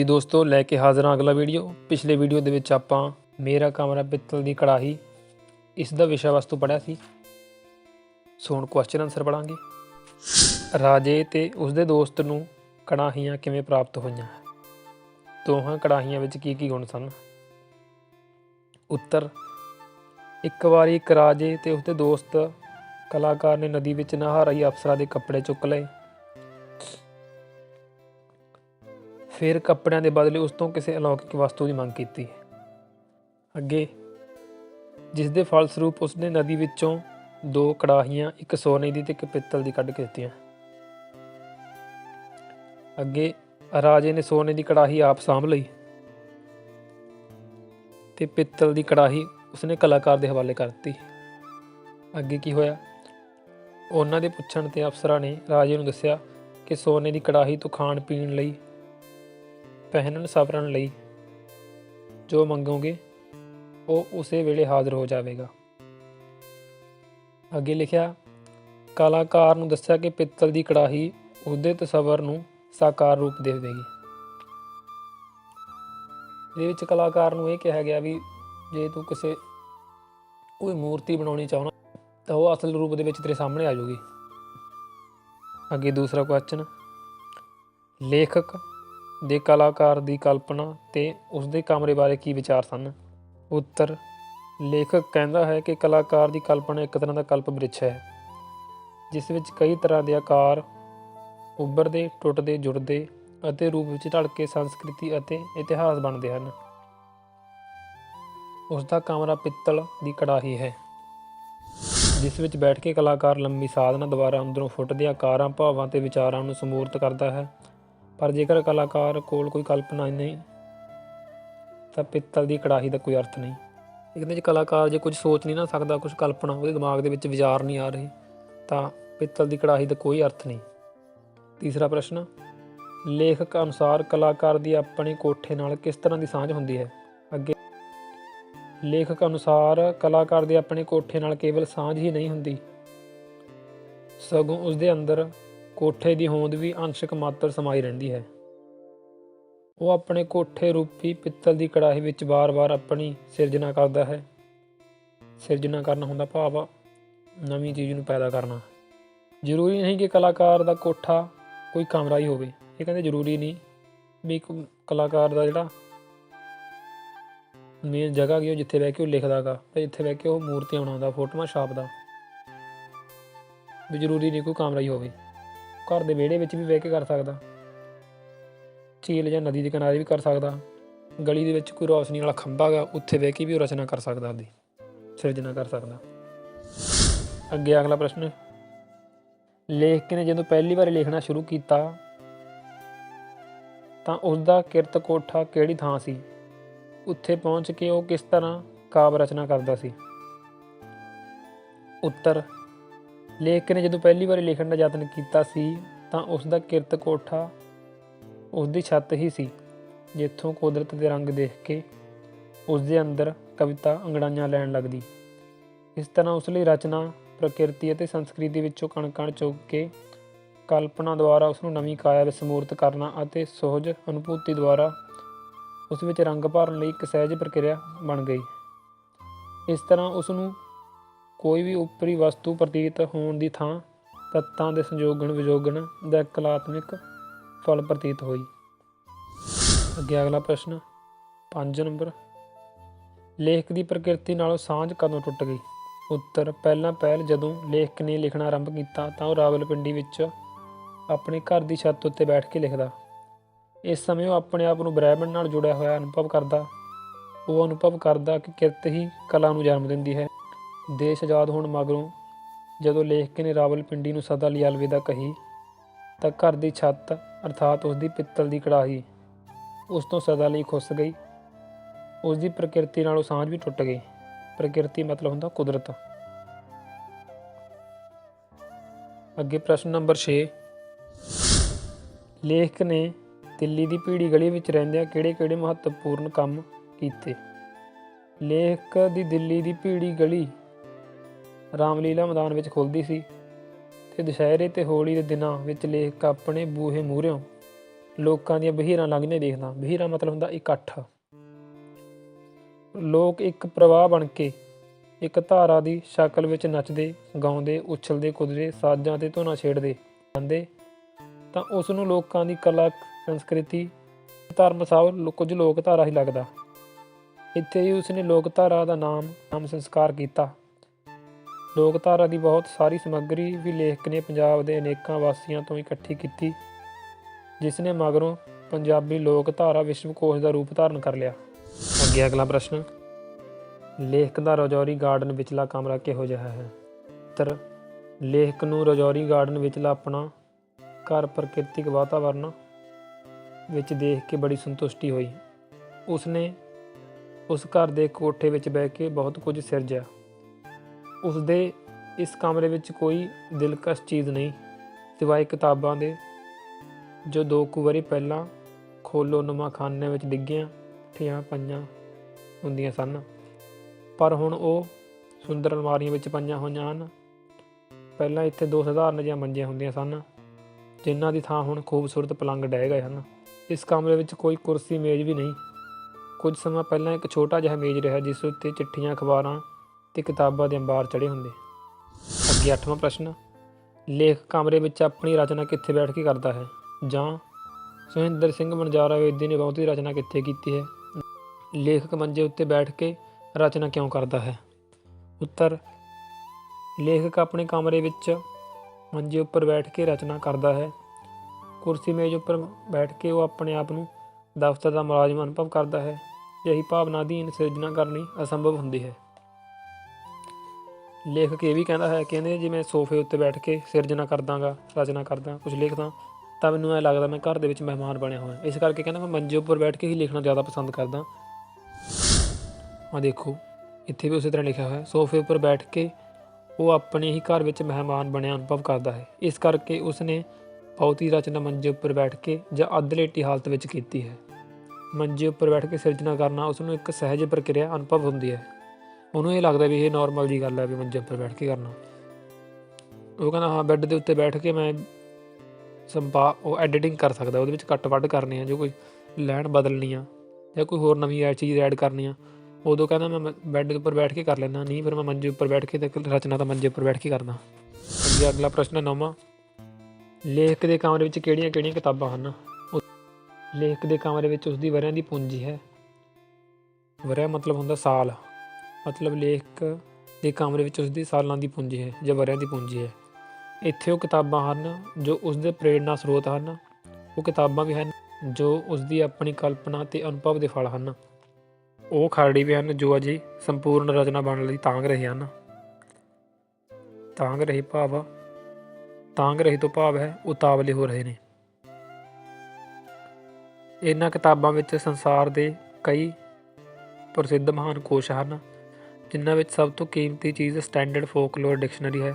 ਹਾਂਜੀ ਦੋਸਤੋ, ਲੈ ਕੇ ਹਾਜ਼ਰ ਹਾਂ ਅਗਲਾ ਵੀਡੀਓ। ਪਿਛਲੇ ਵੀਡੀਓ ਦੇ ਵਿੱਚ ਆਪਾਂ ਮੇਰਾ ਕਮਰਾ ਪਿੱਤਲ ਦੀ ਕੜਾਹੀ, ਇਸ ਦਾ ਵਿਸ਼ਾ ਵਸਤੂ ਪੜਿਆ ਸੀ। ਸੋ ਹੁਣ ਕੁਐਸਚਨ ਆਨਸਰ ਪੜਾਂਗੇ ਰਾਜੇ ਤੇ ਉਸਦੇ ਦੋਸਤ ਨੂੰ ਕੜਾਹੀਆਂ ਕਿਵੇਂ ਪ੍ਰਾਪਤ ਹੋਈਆਂ? ਦੋਹਾਂ ਕੜਾਹੀਆਂ ਵਿੱਚ ਕੀ ਕੀ ਗੁਣ ਸਨ? ਉੱਤਰ, ਇੱਕ ਵਾਰੀ ਇੱਕ ਰਾਜੇ ਤੇ ਉਸਦੇ ਦੋਸਤ ਕਲਾਕਾਰ ਨੇ ਨਦੀ ਵਿੱਚ ਨਹਾ ਰਹੀ ਅਫਸਰਾਂ ਦੇ ਕੱਪੜੇ ਚੁੱਕ ਲਏ। ਫਿਰ ਕੱਪੜਿਆਂ ਦੇ ਬਦਲੇ ਉਸ ਤੋਂ ਕਿਸੇ ਅਲੌਕਿਕ ਵਸਤੂ ਦੀ ਮੰਗ ਕੀਤੀ। ਅੱਗੇ ਜਿਸ ਦੇ ਫਲ ਸਰੂਪ ਉਸਨੇ ਨਦੀ ਵਿੱਚੋਂ ਦੋ ਕੜਾਹੀਆਂ, ਇੱਕ ਸੋਨੇ ਦੀ ਤੇ ਇੱਕ ਪਿੱਤਲ ਦੀ ਕੱਢ ਕੇ ਦਿੱਤੀਆਂ। ਅੱਗੇ, ਰਾਜੇ ਨੇ ਸੋਨੇ ਦੀ ਕੜਾਹੀ ਆਪ ਸਾਂਭ ਲਈ ਤੇ ਪਿੱਤਲ ਦੀ ਕੜਾਹੀ ਉਸਨੇ ਕਲਾਕਾਰ ਦੇ ਹਵਾਲੇ ਕਰ ਦਿੱਤੀ। ਅੱਗੇ ਕੀ ਹੋਇਆ? ਉਹਨਾਂ ਦੇ ਪੁੱਛਣ ਤੇ ਅਫਸਰਾਂ ਨੇ ਰਾਜੇ ਨੂੰ ਦੱਸਿਆ ਕਿ ਸੋਨੇ ਦੀ ਕੜਾਹੀ ਤੋਂ ਖਾਣ ਪੀਣ ਲਈ ਪਹਿਨਣ ਸਵਰਨ ਲਈ ਜੋ ਮੰਗੋਗੇ, ਉਹ ਉਸੇ ਵੇਲੇ ਹਾਜ਼ਰ ਹੋ ਜਾਵੇਗਾ। ਅੱਗੇ ਲਿਖਿਆ, ਕਲਾਕਾਰ ਨੂੰ ਦੱਸਿਆ ਕਿ ਪਿੱਤਲ ਦੀ ਕੜਾਹੀ ਉਹਦੇ ਤਸਵਰ ਨੂੰ ਸਾਕਾਰ ਰੂਪ ਦੇਵੇਗੀ। ਇਹਦੇ ਵਿੱਚ ਕਲਾਕਾਰ ਨੂੰ ਇਹ ਕਿਹਾ ਗਿਆ ਵੀ ਜੇ ਤੂੰ ਕਿਸੇ ਕੋਈ ਮੂਰਤੀ ਬਣਾਉਣੀ ਚਾਹੁੰਦਾ, ਤਾਂ ਉਹ ਅਸਲ ਰੂਪ ਦੇ ਵਿੱਚ ਤੇਰੇ ਸਾਹਮਣੇ ਆ ਜਾਊਗੀ। ਅੱਗੇ ਦੂਸਰਾ ਕੁਐਸਚਨ ਲੇਖਕ ਦੇ ਕਲਾਕਾਰ ਦੀ ਕਲਪਨਾ ਤੇ ਉਸ ਦੇ ਕਮਰੇ ਬਾਰੇ ਕੀ ਵਿਚਾਰ ਸਨ? ਉੱਤਰ, ਲੇਖਕ ਕਹਿੰਦਾ ਹੈ ਕਿ ਕਲਾਕਾਰ ਦੀ ਕਲਪਨਾ ਇੱਕ ਤਰ੍ਹਾਂ ਦਾ ਕਲਪ ਬ੍ਰਿਛ ਹੈ, ਜਿਸ ਵਿੱਚ ਕਈ ਤਰ੍ਹਾਂ ਦੇ ਆਕਾਰ ਉੱਭਰਦੇ, ਟੁੱਟਦੇ, ਜੁੜਦੇ ਅਤੇ ਰੂਪ ਵਿੱਚ ਢਲ ਕੇ ਸੰਸਕ੍ਰਿਤੀ ਅਤੇ ਇਤਿਹਾਸ ਬਣਦੇ ਹਨ। ਉਸ ਦਾ ਕਮਰਾ ਪਿੱਤਲ ਦੀ ਕੜਾਹੀ ਹੈ, ਜਿਸ ਵਿੱਚ ਬੈਠ ਕੇ ਕਲਾਕਾਰ ਲੰਮੀ ਸਾਧਨਾ ਦੁਆਰਾ ਅੰਦਰੋਂ ਫੁੱਟਦੇ ਆਕਾਰਾਂ, ਭਾਵਾਂ ਤੇ ਵਿਚਾਰਾਂ ਨੂੰ ਸਮੂਰਤ ਕਰਦਾ ਹੈ ਪਰ ਜੇਕਰ ਕਲਾਕਾਰ ਕੋਲ ਕੋਈ ਕਲਪਨਾ ਹੀ ਨਹੀਂ, ਤਾਂ ਪਿੱਤਲ ਦੀ ਕੜਾਹੀ ਦਾ ਕੋਈ ਅਰਥ ਨਹੀਂ। ਇਹਦੇ ਵਿੱਚ ਕਲਾਕਾਰ ਜੇ ਕੁਝ ਸੋਚ ਨਹੀਂ ਨਾ ਸਕਦਾ, ਕੁਝ ਕਲਪਨਾ ਉਹਦੇ ਦਿਮਾਗ ਦੇ ਵਿੱਚ ਵਿਚਾਰ ਨਹੀਂ ਆ ਰਹੇ, ਤਾਂ ਪਿੱਤਲ ਦੀ ਕੜਾਹੀ ਦਾ ਕੋਈ ਅਰਥ ਨਹੀਂ। ਤੀਸਰਾ ਪ੍ਰਸ਼ਨ, ਲੇਖਕ ਅਨੁਸਾਰ ਕਲਾਕਾਰ ਦੀ ਆਪਣੇ ਕੋਠੇ ਨਾਲ ਕਿਸ ਤਰ੍ਹਾਂ ਦੀ ਸਾਂਝ ਹੁੰਦੀ ਹੈ? ਅੱਗੇ, ਲੇਖਕ ਅਨੁਸਾਰ ਕਲਾਕਾਰ ਦੇ ਆਪਣੇ ਕੋਠੇ ਨਾਲ ਕੇਵਲ ਸਾਂਝ ਹੀ ਨਹੀਂ ਹੁੰਦੀ। ਸਗੋਂ ਉਸ ਦੇ ਅੰਦਰ ਕੋਠੇ ਦੀ ਹੋਂਦ ਵੀ ਅੰਸ਼ਕ ਮਾਤਰ ਸਮਾਈ ਰਹਿੰਦੀ ਹੈ। ਉਹ ਆਪਣੇ ਕੋਠੇ ਰੂਪੀ ਪਿੱਤਲ ਦੀ ਕੜਾਹੀ ਵਿੱਚ ਵਾਰ-ਵਾਰ ਆਪਣੀ ਸਿਰਜਣਾ ਕਰਦਾ ਹੈ। ਸਿਰਜਣਾ ਕਰਨਾ ਹੁੰਦਾ ਭਾਵ ਨਵੀਂ ਚੀਜ਼ ਨੂੰ ਪੈਦਾ ਕਰਨਾ। ਜ਼ਰੂਰੀ ਨਹੀਂ ਕਿ ਕਲਾਕਾਰ ਦਾ ਕੋਠਾ ਕੋਈ ਕਮਰਾ ਹੀ ਹੋਵੇ। ਇਹ ਕਹਿੰਦੇ ਜ਼ਰੂਰੀ ਨਹੀਂ ਵੀ ਇੱਕ ਕਲਾਕਾਰ ਦਾ ਜਿਹੜਾ ਮੇਨ ਜਗ੍ਹਾ ਗਈ ਉਹ ਜਿੱਥੇ ਬਹਿ ਕੇ ਉਹ ਲਿਖਦਾਗਾ ਤੇ ਜਿੱਥੇ ਬਹਿ ਕੇ ਉਹ ਮੂਰਤੀਆਂ ਬਣਾਉਂਦਾ, ਫੋਟੋਆਂ ਛਾਪਦਾ। ਵੀ ਜ਼ਰੂਰੀ ਨਹੀਂ ਕੋਈ ਕਮਰਾ ਹੀ ਹੋਵੇ। ਘਰ ਦੇ ਵਿਹੜੇ ਵਿੱਚ ਵੀ ਬਹਿ ਕੇ ਕਰ ਸਕਦਾ। ਝੀਲ ਜਾਂ ਨਦੀ ਦੇ ਕਿਨਾਰੇ ਵੀ ਕਰ ਸਕਦਾ। ਗਲੀ ਦੇ ਵਿੱਚ ਕੋਈ ਰੌਸ਼ਨੀ ਵਾਲਾ ਖੰਭਾ ਹੈਗਾ, ਉੱਥੇ ਬਹਿ ਕੇ ਵੀ ਉਹ ਰਚਨਾ ਕਰ ਸਕਦਾ ਆਪਦੀ, ਸਿਰਜਣਾ ਕਰ ਸਕਦਾ। ਅੱਗੇ ਅਗਲਾ ਪ੍ਰਸ਼ਨ। ਲੇਖਕ ਨੇ ਜਦੋਂ ਪਹਿਲੀ ਵਾਰ ਲਿਖਣਾ ਸ਼ੁਰੂ ਕੀਤਾ, ਤਾਂ ਉਸ ਦਾ ਕਿਰਤ ਕੋਠਾ ਕਿਹੜੀ ਥਾਂ ਸੀ? ਉੱਥੇ ਪਹੁੰਚ ਕੇ ਉਹ ਕਿਸ ਤਰ੍ਹਾਂ ਕਾਵ ਰਚਨਾ ਕਰਦਾ ਸੀ? ਉੱਤਰ ਲੇਖਕ ਨੇ ਜਦੋਂ ਪਹਿਲੀ ਵਾਰ ਲਿਖਣ ਦਾ ਯਤਨ ਕੀਤਾ ਸੀ, ਤਾਂ ਉਸ ਦਾ ਕਿਰਤ ਕੋਠਾ ਉਸ ਦੀ ਛੱਤ ਹੀ ਸੀ, ਜਿੱਥੋਂ ਕੁਦਰਤ ਦੇ ਰੰਗ ਦੇਖ ਕੇ ਉਸ ਦੇ ਅੰਦਰ ਕਵਿਤਾ ਅੰਗੜਾਈਆਂ ਲੈਣ ਲੱਗਦੀ। ਇਸ ਤਰ੍ਹਾਂ ਉਸ ਲਈ ਰਚਨਾ, ਪ੍ਰਕਿਰਤੀ ਅਤੇ ਸੰਸਕ੍ਰਿਤੀ ਵਿੱਚੋਂ ਕਣ-ਕਣ ਚੁੱਕ ਕੇ ਕਲਪਨਾ ਦੁਆਰਾ ਉਸ ਨੂੰ ਨਵੀਂ ਕਾਇਆ ਵਿੱਚ ਸਮੂਰਤ ਕਰਨਾ ਅਤੇ ਸੋਹਜ ਅਨੁਭੂਤੀ ਦੁਆਰਾ ਉਸ ਵਿੱਚ ਰੰਗ ਭਰਨ ਲਈ ਇੱਕ ਸਹਿਜ ਪ੍ਰਕਿਰਿਆ ਬਣ ਗਈ। ਇਸ ਤਰ੍ਹਾਂ ਉਸ ਨੂੰ ਕੋਈ ਵੀ ਉਪਰੀ ਵਸਤੂ ਪ੍ਰਤੀਤ ਹੋਣ ਦੀ ਥਾਂ ਤੱਤਾਂ ਦੇ ਸੰਯੋਗਣ ਵਿਯੋਗਣ ਦਾ ਕਲਾਤਮਿਕ ਫਲ ਪ੍ਰਤੀਤ ਹੋਈ। ਅੱਗੇ ਅਗਲਾ ਪ੍ਰਸ਼ਨ 5 ਨੰਬਰ। ਲੇਖਕ ਦੀ ਪ੍ਰਕਿਰਤੀ ਨਾਲੋਂ ਸਾਂਝ ਕਦੋਂ ਟੁੱਟ ਗਈ? ਉੱਤਰ, ਪਹਿਲਾਂ ਪਹਿਲ ਜਦੋਂ ਲੇਖਕ ਨੇ ਲਿਖਣਾ ਆਰੰਭ ਕੀਤਾ ਤਾਂ ਉਹ ਰਾਵਲਪਿੰਡੀ ਵਿੱਚ ਆਪਣੇ ਘਰ ਦੀ ਛੱਤ ਉੱਤੇ ਬੈਠ ਕੇ ਲਿਖਦਾ। ਇਸ ਸਮੇਂ ਉਹ ਆਪਣੇ ਆਪ ਨੂੰ ਬ੍ਰਹਿਮੰਡ ਨਾਲ ਜੁੜਿਆ ਹੋਇਆ ਅਨੁਭਵ ਕਰਦਾ। ਉਹ ਅਨੁਭਵ ਕਰਦਾ ਕਿ ਕਿਰਤ ਹੀ ਕਲਾ ਨੂੰ ਜਨਮ ਦਿੰਦੀ ਹੈ। ਦੇਸ਼ ਆਜ਼ਾਦ ਹੋਣ ਮਗਰੋਂ ਜਦੋਂ ਲੇਖਕ ਨੇ ਰਾਵਲਪਿੰਡੀ ਨੂੰ ਸਦਾ ਲਈ ਅਲਵਿਦਾ ਕਹੀ, ਤਾਂ ਘਰ ਦੀ ਛੱਤ ਅਰਥਾਤ ਉਸ ਦੀ ਪਿੱਤਲ ਦੀ ਕੜਾਹੀ ਉਸ ਤੋਂ ਸਦਾ ਲਈ ਖੁੱਸ ਗਈ। ਉਸ ਦੀ ਪ੍ਰਕਿਰਤੀ ਨਾਲੋਂ ਸਾਂਝ ਵੀ ਟੁੱਟ ਗਈ। ਪ੍ਰਕਿਰਤੀ ਮਤਲਬ ਹੁੰਦਾ ਕੁਦਰਤ। ਅੱਗੇ ਪ੍ਰਸ਼ਨ ਨੰਬਰ 6 ਲੇਖਕ ਨੇ ਦਿੱਲੀ ਦੀ ਭੀੜੀ ਗਲੀ ਵਿੱਚ ਰਹਿੰਦਿਆਂ ਕਿਹੜੇ-ਕਿਹੜੇ ਮਹੱਤਵਪੂਰਨ ਕੰਮ ਕੀਤੇ? ਲੇਖਕ ਦੀ ਦਿੱਲੀ ਦੀ ਭੀੜੀ ਗਲੀ ਰਾਮਲੀਲਾ ਮੈਦਾਨ ਵਿੱਚ ਖੁੱਲਦੀ ਸੀ ਤੇ ਦੁਸ਼ਹਿਰੇ ਤੇ ਹੋਲੀ ਦੇ ਦਿਨਾਂ ਵਿੱਚ ਲੇਖਕ ਆਪਣੇ ਬੂਹੇ ਮੂਹਰਿਓਂ ਲੋਕਾਂ ਦੀਆਂ ਬਹੀਰਾਂ ਲੰਘਦੇ ਦੇਖਦਾ। ਬਹੀਰਾਂ ਮਤਲਬ ਹੁੰਦਾ ਇਕੱਠ। ਲੋਕ ਇੱਕ ਪ੍ਰਵਾਹ ਬਣ ਕੇ ਇੱਕ ਧਾਰਾ ਦੀ ਸ਼ਕਲ ਵਿੱਚ ਨੱਚਦੇ, ਗਾਉਂਦੇ, ਉਛਲਦੇ, ਕੁੱਦਦੇ, ਸਾਜ਼ਾਂ ਤੇ ਧੁਨਾਂ ਛੇੜਦੇ ਜਾਂਦੇ ਤਾਂ ਉਸ ਨੂੰ ਲੋਕਾਂ ਦੀ ਕਲਾ, ਸੰਸਕ੍ਰਿਤੀ, ਧਰਮ ਸਭ ਕੁਝ ਲੋਕ ਧਾਰਾ ਹੀ ਲੱਗਦਾ। ਇੱਥੇ ਹੀ ਉਸਨੇ ਲੋਕ ਧਾਰਾ ਦਾ ਨਾਮ ਨਾਮ ਸੰਸਕਾਰ ਕੀਤਾ। ਲੋਕ ਧਾਰਾ ਦੀ ਬਹੁਤ ਸਾਰੀ ਸਮੱਗਰੀ ਵੀ ਲੇਖਕ ਨੇ ਪੰਜਾਬ ਦੇ ਅਨੇਕਾਂ ਵਾਸੀਆਂ ਤੋਂ ਇਕੱਠੀ ਕੀਤੀ, ਜਿਸ ਨੇ ਮਗਰੋਂ ਪੰਜਾਬੀ ਲੋਕ ਧਾਰਾ ਵਿਸ਼ਵਕੋਸ਼ ਦਾ ਰੂਪ ਧਾਰਨ ਕਰ ਲਿਆ। ਅੱਗੇ ਅਗਲਾ ਪ੍ਰਸ਼ਨ, ਲੇਖਕ ਦਾ ਰਜੌਰੀ ਗਾਰਡਨ ਵਿਚਲਾ ਕਮਰਾ ਕਿਹੋ ਜਿਹਾ ਹੈ? ਉੱਤਰ, ਲੇਖਕ ਨੂੰ ਰਜੌਰੀ ਗਾਰਡਨ ਵਿਚਲਾ ਆਪਣਾ ਘਰ ਪ੍ਰਕਿਰਤਿਕ ਵਾਤਾਵਰਣ ਵਿੱਚ ਦੇਖ ਕੇ ਬੜੀ ਸੰਤੁਸ਼ਟੀ ਹੋਈ। ਉਸਨੇ ਉਸ ਘਰ ਦੇ ਕੋਠੇ ਵਿੱਚ ਬਹਿ ਕੇ ਬਹੁਤ ਕੁਝ ਸਿਰਜਿਆ। ਉਸਦੇ ਇਸ ਕਮਰੇ ਵਿੱਚ ਕੋਈ ਦਿਲਕਸ਼ ਚੀਜ਼ ਨਹੀਂ, ਸਿਵਾਏ ਕਿਤਾਬਾਂ ਦੇ। ਜੋ ਦੋ ਕੁ ਵਾਰੀ ਪਹਿਲਾਂ ਖੋਲੋ ਨੁਮਾਖਾਨੇ ਵਿੱਚ ਡਿੱਗੀਆਂ ਠੀਆਂ ਪਈਆਂ ਹੁੰਦੀਆਂ ਸਨ। ਪਰ ਹੁਣ ਉਹ ਸੁੰਦਰ ਅਲਮਾਰੀਆਂ ਵਿੱਚ ਪਈਆਂ ਹੋਈਆਂ ਹਨ। ਪਹਿਲਾਂ ਇੱਥੇ ਦੋ ਸਧਾਰਨ ਜਿਹੀਆਂ ਮੰਜੀਆਂ ਹੁੰਦੀਆਂ ਸਨ, ਜਿਨ੍ਹਾਂ ਦੀ ਥਾਂ ਹੁਣ ਖੂਬਸੂਰਤ ਪਲੰਗ ਡਹਿ ਗਏ ਹਨ। ਇਸ ਕਮਰੇ ਵਿੱਚ ਕੋਈ ਕੁਰਸੀ, ਮੇਜ਼ ਵੀ ਨਹੀਂ। ਕੁਝ ਸਮਾਂ ਪਹਿਲਾਂ ਇੱਕ ਛੋਟਾ ਜਿਹਾ ਮੇਜ਼ ਰਿਹਾ, ਜਿਸ ਉੱਤੇ ਚਿੱਠੀਆਂ, ਅਖਬਾਰਾਂ ਤੇ ਕਿਤਾਬਾਂ ਦੇ ਅੰਬਾਰ ਚੜੇ ਹੁੰਦੇ। ਅੱਗੇ ਅੱਠਵਾਂ ਪ੍ਰਸ਼ਨ, ਲੇਖ ਕਮਰੇ ਵਿੱਚ ਆਪਣੀ ਰਚਨਾ ਕਿੱਥੇ ਬੈਠ ਕੇ ਕਰਦਾ ਹੈ? ਜਾਂ ਸੁਹਿੰਦਰ ਸਿੰਘ ਮਨਜਾਰਾ ਵੇਦੀ ਨੇ ਬਹੁਤੀ ਰਚਨਾ ਕਿੱਥੇ ਕੀਤੀ ਹੈ? ਲੇਖਕ ਮੰਜੇ ਉੱਤੇ ਬੈਠ ਕੇ ਰਚਨਾ ਕਿਉਂ ਕਰਦਾ ਹੈ? ਉੱਤਰ, ਲੇਖਕ ਆਪਣੇ ਕਮਰੇ ਵਿੱਚ ਮੰਜੇ ਉੱਪਰ ਬੈਠ ਕੇ ਰਚਨਾ ਕਰਦਾ ਹੈ। ਕੁਰਸੀ ਮੇਜ਼ ਉੱਪਰ ਬੈਠ ਕੇ ਉਹ ਆਪਣੇ ਆਪ ਨੂੰ ਦਫ਼ਤਰ ਦਾ ਮੁਲਾਜ਼ਮ ਅਨੁਭਵ ਕਰਦਾ ਹੈ। ਯਹੀ ਭਾਵਨਾ ਅਧੀਨ ਸਿਰਜਣਾ ਕਰਨੀ ਅਸੰਭਵ ਹੁੰਦੀ ਹੈ। ਲੇਖਕ ਇਹ ਵੀ ਕਹਿੰਦਾ ਹੈ ਕਹਿੰਦੇ ਜੇ ਮੈਂ ਸੋਫੇ ਉੱਤੇ ਬੈਠ ਕੇ ਸਿਰਜਣਾ ਕਰਦਾਗਾ ਰਚਨਾ ਕਰਦਾ ਕੁਝ ਲਿਖਦਾ, ਤਾਂ ਮੈਨੂੰ ਐ ਲੱਗਦਾ ਮੈਂ ਘਰ ਦੇ ਵਿੱਚ ਮਹਿਮਾਨ ਬਣਿਆ ਹੋਇਆ। ਇਸ ਕਰਕੇ ਕਹਿੰਦਾ ਮੈਂ ਮੰਜੇ ਉੱਪਰ ਬੈਠ ਕੇ ਹੀ ਲਿਖਣਾ ਜ਼ਿਆਦਾ ਪਸੰਦ ਕਰਦਾ। ਆ ਦੇਖੋ, ਇੱਥੇ ਵੀ ਉਸੇ ਤਰ੍ਹਾਂ ਲਿਖਿਆ ਹੋਇਆ ਸੋਫੇ ਉੱਪਰ ਬੈਠ ਕੇ ਉਹ ਆਪਣੇ ਹੀ ਘਰ ਵਿੱਚ ਮਹਿਮਾਨ ਬਣਿਆ ਅਨੁਭਵ ਕਰਦਾ ਹੈ। ਇਸ ਕਰਕੇ ਉਸਨੇ ਬਹੁਤੀ ਰਚਨਾ ਮੰਜੇ ਉੱਪਰ ਬੈਠ ਕੇ ਜਾਂ ਅੱਧਲੇਟੀ ਹਾਲਤ ਵਿੱਚ ਕੀਤੀ ਹੈ। ਮੰਜੇ ਉੱਪਰ ਬੈਠ ਕੇ ਸਿਰਜਣਾ ਕਰਨਾ ਉਸ ਨੂੰ ਇੱਕ ਸਹਿਜ ਪ੍ਰਕਿਰਿਆ ਅਨੁਭਵ ਹੁੰਦੀ ਹੈ। ਉਹਨੂੰ ਇਹ ਲੱਗਦਾ ਵੀ ਇਹ ਨਾਰਮਲ ਜੀ ਗੱਲ ਹੈ ਵੀ ਮੰਜੇ ਉੱਪਰ ਬੈਠ ਕੇ ਕਰਨਾ। ਉਹ ਕਹਿੰਦਾ, ਹਾਂ ਬੈੱਡ ਦੇ ਉੱਤੇ ਬੈਠ ਕੇ ਮੈਂ ਸੰਪਾ, ਉਹ ਐਡੀਟਿੰਗ ਕਰ ਸਕਦਾ, ਉਹਦੇ ਵਿੱਚ ਕੱਟ ਵੱਢ ਕਰਨੇ ਆ, ਜੋ ਕੋਈ ਲੈਣ ਬਦਲਣੀ ਆ, ਜਾਂ ਕੋਈ ਹੋਰ ਨਵੀਂ ਐ ਚੀਜ਼ ਐਡ ਕਰਨੀ ਆ, ਉਦੋਂ ਕਹਿੰਦਾ ਮੈਂ ਬੈੱਡ ਦੇ ਉੱਪਰ ਬੈਠ ਕੇ ਕਰ ਲੈਂਦਾ, ਨਹੀਂ ਫਿਰ ਮੈਂ ਮੰਜੇ ਉੱਪਰ ਬੈਠ ਕੇ ਤੇ ਰਚਨਾ ਤਾਂ ਮੰਜੇ ਉੱਪਰ ਬੈਠ ਕੇ ਕਰਦਾ। ਅੱਗੇ ਅਗਲਾ ਪ੍ਰਸ਼ਨ ਨੌਵਾਂ। ਲੇਖਕ ਦੇ ਕਮਰੇ ਵਿੱਚ ਕਿਹੜੀਆਂ-ਕਿਹੜੀਆਂ ਕਿਤਾਬਾਂ ਹਨ? ਉਹ- ਲੇਖਕ ਦੇ ਕਮਰੇ ਵਿੱਚ ਉਸ ਦੀ ਵਰਿਆਂ ਦੀ ਪੂੰਜੀ ਹੈ। ਵਰਿਆ ਮਤਲਬ ਹੁੰਦਾ ਸਾਲ। ਮਤਲਬ ਲੇਖਕ ਦੇ ਕਮਰੇ ਵਿੱਚ ਉਸ ਦੀ ਸਾਲਾਂ ਦੀ ਪੂੰਜੀ ਹੈ, ਜਾਂ ਵਰਿਆਂ ਦੀ ਪੂੰਜੀ ਹੈ। ਇੱਥੇ ਉਹ ਕਿਤਾਬਾਂ ਹਨ ਜੋ ਉਸ ਦੇ ਪ੍ਰੇਰਣਾ ਸਰੋਤ ਹਨ। ਉਹ ਕਿਤਾਬਾਂ ਵੀ ਹਨ ਜੋ ਉਸ ਦੀ ਆਪਣੀ ਕਲਪਨਾ ਤੇ ਅਨੁਭਵ ਦੇ ਫਲ ਹਨ। ਉਹ ਖਾੜੀ ਵੀ ਹਨ ਜੋ ਅਜੇ ਸੰਪੂਰਨ ਰਚਨਾ ਬਣਨ ਲਈ ਤਾਂਗ ਰਹੇ ਹਨ। ਤਾਂਗ ਰਹੇ ਭਾਵ ਤਾਂਗ ਰਹੇ ਤੋਂ ਭਾਵ ਹੈ, ਉਤਾਵਲੇ ਹੋ ਰਹੇ ਨੇ। ਇਹਨਾਂ ਕਿਤਾਬਾਂ ਵਿੱਚ ਸੰਸਾਰ ਦੇ ਕਈ ਪ੍ਰਸਿੱਧ ਮਹਾਨ ਕੋਸ਼ ਹਨ। ਜਿਨ੍ਹਾਂ ਵਿੱਚ ਸਭ ਤੋਂ ਕੀਮਤੀ ਚੀਜ਼ ਸਟੈਂਡਰਡ ਫੋਕਲੋਰ ਡਿਕਸ਼ਨਰੀ ਹੈ,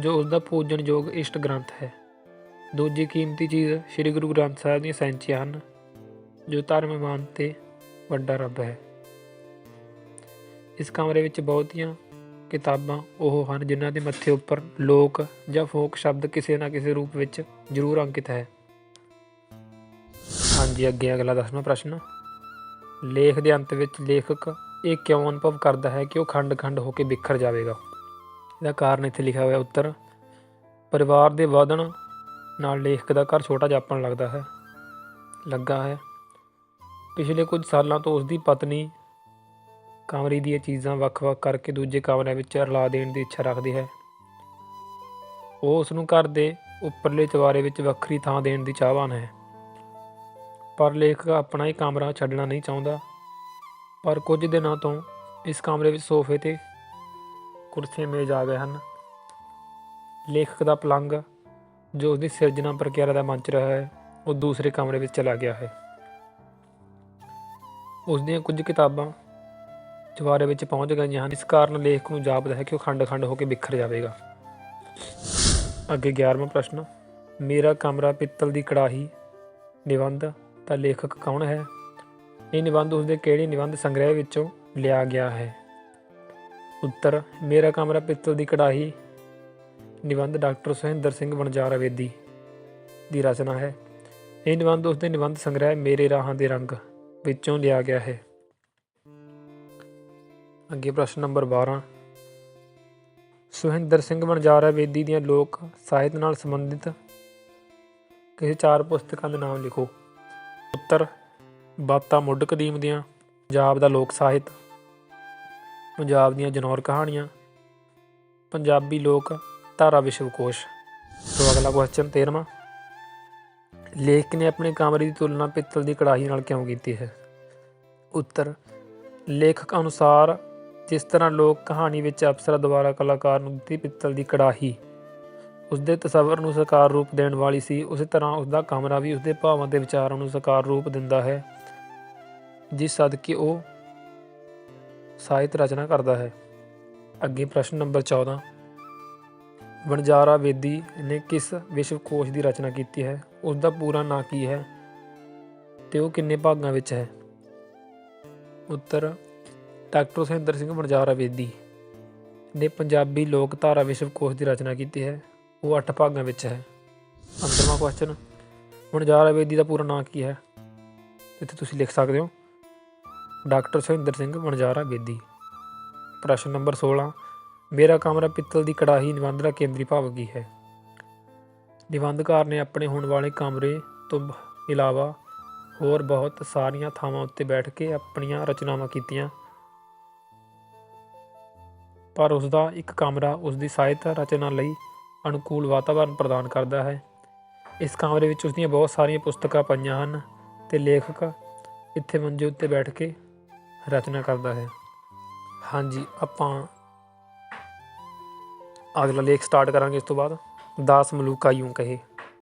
ਜੋ ਉਸ ਦਾ ਪੂਜਨਯੋਗ ਇਸ਼ਟ ਗ੍ਰੰਥ ਹੈ। ਦੂਜੀ ਕੀਮਤੀ ਚੀਜ਼ ਸ੍ਰੀ ਗੁਰੂ ਗ੍ਰੰਥ ਸਾਹਿਬ ਦੀਆਂ ਸੈਂਚੀਆਂ ਹਨ, ਜੋ ਧਰਮ ਮਾਨ ਤੇ ਵੱਡਾ ਰੱਬ ਹੈ। ਇਸ ਕਮਰੇ ਵਿੱਚ ਬਹੁਤੀਆਂ ਕਿਤਾਬਾਂ ਉਹ ਹਨ ਜਿਨ੍ਹਾਂ ਦੇ ਮੱਥੇ ਉੱਪਰ ਲੋਕ ਜਾਂ ਫੋਕ ਸ਼ਬਦ ਕਿਸੇ ਨਾ ਕਿਸੇ ਰੂਪ ਵਿੱਚ ਜ਼ਰੂਰ ਅੰਕਿਤ ਹੈ। ਹਾਂਜੀ, ਅੱਗੇ ਅਗਲਾ ਦਸਵਾਂ ਪ੍ਰਸ਼ਨ। ਲੇਖ ਦੇ ਅੰਤ ਵਿੱਚ ਲੇਖਕ ਇਹ ਕਿਉਂ ਅਨੁਭਵ ਕਰਦਾ ਹੈ ਕਿ ਉਹ ਖੰਡ-ਖੰਡ ਹੋ ਕੇ ਬਿਖਰ ਜਾਵੇਗਾ? ਇਹਦਾ ਕਾਰਨ ਇੱਥੇ ਲਿਖਿਆ ਹੋਇਆ ਉੱਤਰ, ਪਰਿਵਾਰ ਦੇ ਵਧਣ ਨਾਲ ਲੇਖਕ ਦਾ ਘਰ ਛੋਟਾ ਜਾਪਣ ਲੱਗਦਾ ਹੈ, ਲੱਗਾ ਹੈ। ਪਿਛਲੇ ਕੁਝ ਸਾਲਾਂ ਤੋਂ ਉਸ ਦੀ ਪਤਨੀ ਕਮਰੇ ਦੀਆਂ ਚੀਜ਼ਾਂ ਵੱਖ-ਵੱਖ ਕਰਕੇ ਦੂਜੇ ਕਮਰਿਆਂ ਵਿੱਚ ਰਲਾ ਦੇਣ ਦੀ ਇੱਛਾ ਰੱਖਦੀ ਹੈ। ਉਹ ਉਸ ਨੂੰ ਘਰ ਦੇ ਉੱਪਰਲੇ ਚਵਾਰੇ ਵਿੱਚ ਵੱਖਰੀ ਥਾਂ ਦੇਣ ਦੀ ਚਾਹਵਾਨ ਹੈ। ਪਰ ਲੇਖਕ ਆਪਣਾ ਹੀ ਕਮਰਾ ਛੱਡਣਾ ਨਹੀਂ ਚਾਹੁੰਦਾ। ਪਰ ਕੁਝ ਦਿਨਾਂ ਤੋਂ ਇਸ ਕਮਰੇ ਵਿੱਚ ਸੋਫੇ ਤੇ ਕੁਰਸੀਆਂ ਮੇਜ਼ ਆ ਗਏ ਹਨ। ਲੇਖਕ ਦਾ ਪਲੰਗ ਜੋ ਉਸਦੀ ਸਿਰਜਣਾ ਪ੍ਰਕਿਰਿਆ ਦਾ ਮੰਚ ਰਿਹਾ ਹੈ, ਉਹ ਦੂਸਰੇ ਕਮਰੇ ਵਿੱਚ ਚਲਾ ਗਿਆ ਹੈ। ਉਸ ਦੀਆਂ ਕੁਝ ਕਿਤਾਬਾਂ ਚਵਾਰੇ ਵਿੱਚ ਪਹੁੰਚ ਗਈਆਂ ਹਨ। ਇਸ ਕਾਰਨ ਲੇਖਕ ਨੂੰ ਜਾਪਦਾ ਹੈ ਕਿ ਉਹ ਖੰਡ-ਖੰਡ ਹੋ ਕੇ ਬਿਖਰ ਜਾਵੇਗਾ। ਅੱਗੇ 11ਵਾਂ ਪ੍ਰਸ਼ਨ, ਮੇਰਾ ਕਮਰਾ ਪਿੱਤਲ ਦੀ ਕੜਾਹੀ ਨਿਬੰਧ, ਤਾਂ ਲੇਖਕ ਕੌਣ ਹੈ? ਇਹ ਨਿਬੰਧ ਉਸਦੇ ਕਿਹੜੇ ਨਿਬੰਧ ਸੰਗ੍ਰਹਿ ਵਿੱਚੋਂ ਲਿਆ ਗਿਆ ਹੈ? ਉੱਤਰ, ਮੇਰਾ ਕਮਰਾ ਪਿੱਤਲ ਦੀ ਕੜਾਹੀ। ਨਿਬੰਧ ਡਾਕਟਰ ਸੁਹਿੰਦਰ ਸਿੰਘ ਵਣਜਾਰਾ ਵੇਦੀ ਦੀ ਰਚਨਾ ਹੈ। ਇਹ ਨਿਬੰਧ ਉਸਦੇ ਨਿਬੰਧ ਸੰਗ੍ਰਹਿ ਮੇਰੇ ਰਾਹਾਂ ਦੇ ਰੰਗ ਵਿੱਚੋਂ ਲਿਆ ਗਿਆ ਹੈ। ਅੱਗੇ ਪ੍ਰਸ਼ਨ ਨੰਬਰ 12 ਸੁਹਿੰਦਰ ਸਿੰਘ ਵਣਜਾਰਾ ਬੇਦੀ ਦੀਆਂ ਲੋਕ ਸਾਹਿਤ ਨਾਲ ਸੰਬੰਧਿਤ ਕਿਸੇ ਚਾਰ ਪੁਸਤਕਾਂ ਦੇ ਨਾਮ ਲਿਖੋ। ਉੱਤਰ ਬਾਤਾਂ ਮੁੱਢ ਕਦੀਮ ਦੀਆਂ, ਪੰਜਾਬ ਦਾ ਲੋਕ ਸਾਹਿਤ, ਪੰਜਾਬ ਦੀਆਂ ਜਨੌਰ ਕਹਾਣੀਆਂ, ਪੰਜਾਬੀ ਲੋਕ ਧਾਰਾ ਵਿਸ਼ਵਕੋਸ਼। ਸੋ ਅਗਲਾ ਕੁਐਸਚਨ 13ਵਾਂ ਲੇਖਕ ਨੇ ਆਪਣੇ ਕਮਰੇ ਦੀ ਤੁਲਨਾ ਪਿੱਤਲ ਦੀ ਕੜਾਹੀ ਨਾਲ ਕਿਉਂ ਕੀਤੀ ਹੈ? ਉੱਤਰ, ਲੇਖਕ ਅਨੁਸਾਰ ਜਿਸ ਤਰ੍ਹਾਂ ਲੋਕ ਕਹਾਣੀ ਵਿੱਚ ਅਪਸਰਾ ਦੁਆਰਾ ਕਲਾਕਾਰ ਨੂੰ ਦਿੱਤੀ ਪਿੱਤਲ ਦੀ ਕੜਾਹੀ ਉਸ ਦੇ ਤਸਵਰ ਨੂੰ ਸਾਕਾਰ ਰੂਪ ਦੇਣ ਵਾਲੀ ਸੀ, ਉਸੇ ਤਰ੍ਹਾਂ ਉਸ ਦਾ ਕਮਰਾ ਵੀ ਉਸ ਦੇ ਭਾਵਾਂ ਤੇ ਵਿਚਾਰਾਂ ਨੂੰ ਸਾਕਾਰ ਰੂਪ ਦਿੰਦਾ ਹੈ। ਜਿਸ ਸਦਕੇ ਉਹ ਸਾਹਿਤ ਰਚਨਾ ਕਰਦਾ ਹੈ। ਅੱਗੇ ਪ੍ਰਸ਼ਨ ਨੰਬਰ 14 ਵਣਜਾਰਾ ਵੇਦੀ ਨੇ ਕਿਸ ਵਿਸ਼ਵਕੋਸ਼ ਦੀ ਰਚਨਾ ਕੀਤੀ ਹੈ? ਉਸ ਦਾ ਪੂਰਾ ਨਾਂ ਕੀ ਹੈ ਤੇ ਉਹ ਕਿੰਨੇ ਭਾਗਾਂ ਵਿੱਚ ਹੈ? ਉੱਤਰ, ਡਾਕਟਰ ਸੁਹਿੰਦਰ ਸਿੰਘ ਵਣਜਾਰਾ ਵੇਦੀ ਨੇ ਪੰਜਾਬੀ ਲੋਕ ਧਾਰਾ ਵਿਸ਼ਵਕੋਸ਼ ਦੀ ਰਚਨਾ ਕੀਤੀ ਹੈ। ਉਹ 8 ਭਾਗਾਂ ਵਿੱਚ ਹੈ। ਅੰਤਰਮਾ ਕੁਐਸਚਨ ਵਣਜਾਰਾ ਵੇਦੀ ਦਾ ਪੂਰਾ ਨਾਂ ਕੀ ਹੈ? ਇੱਥੇ ਤੁਸੀਂ ਲਿਖ ਸਕਦੇ ਹੋ। ਡਾਕਟਰ ਸੁਹਿੰਦਰ ਸਿੰਘ ਵਣਜਾਰਾ ਬੇਦੀ। ਪ੍ਰਸ਼ਨ ਨੰਬਰ 16 ਮੇਰਾ ਕਮਰਾ ਪਿੱਤਲ ਦੀ ਕੜਾਹੀ ਨਿਬੰਧ ਦਾ ਕੇਂਦਰੀ ਭਾਵ ਕੀ ਹੈ? ਨਿਬੰਧਕਾਰ ਨੇ ਆਪਣੇ ਹੋਣ ਵਾਲੇ ਕਮਰੇ ਤੋਂ ਇਲਾਵਾ ਹੋਰ ਬਹੁਤ ਸਾਰੀਆਂ ਥਾਵਾਂ ਉੱਤੇ ਬੈਠ ਕੇ ਆਪਣੀਆਂ ਰਚਨਾਵਾਂ ਕੀਤੀਆਂ। ਪਰ ਉਸ ਦਾ ਇੱਕ ਕਮਰਾ ਉਸ ਦੀ ਸਾਹਿਤ ਰਚਨਾ ਲਈ ਅਨੁਕੂਲ ਵਾਤਾਵਰਣ ਪ੍ਰਦਾਨ ਕਰਦਾ ਹੈ। ਇਸ ਕਮਰੇ ਵਿੱਚ ਉਸ ਦੀਆਂ ਬਹੁਤ ਸਾਰੀਆਂ ਪੁਸਤਕਾਂ ਪਈਆਂ ਹਨ ਤੇ ਲੇਖਕ ਇੱਥੇ ਮੰਜੇ ਉੱਤੇ ਬੈਠ ਕੇ ਰਚਨਾ ਕਰਦਾ ਹੈ। ਹਾਂਜੀ, ਆਪਾਂ ਅਗਲਾ ਲੇਖ ਸਟਾਰਟ ਕਰਾਂਗੇ ਇਸ ਤੋਂ ਬਾਅਦ। ਦਾਸ ਮਲੂਕਾ ਯੂੰ ਕਹੇ।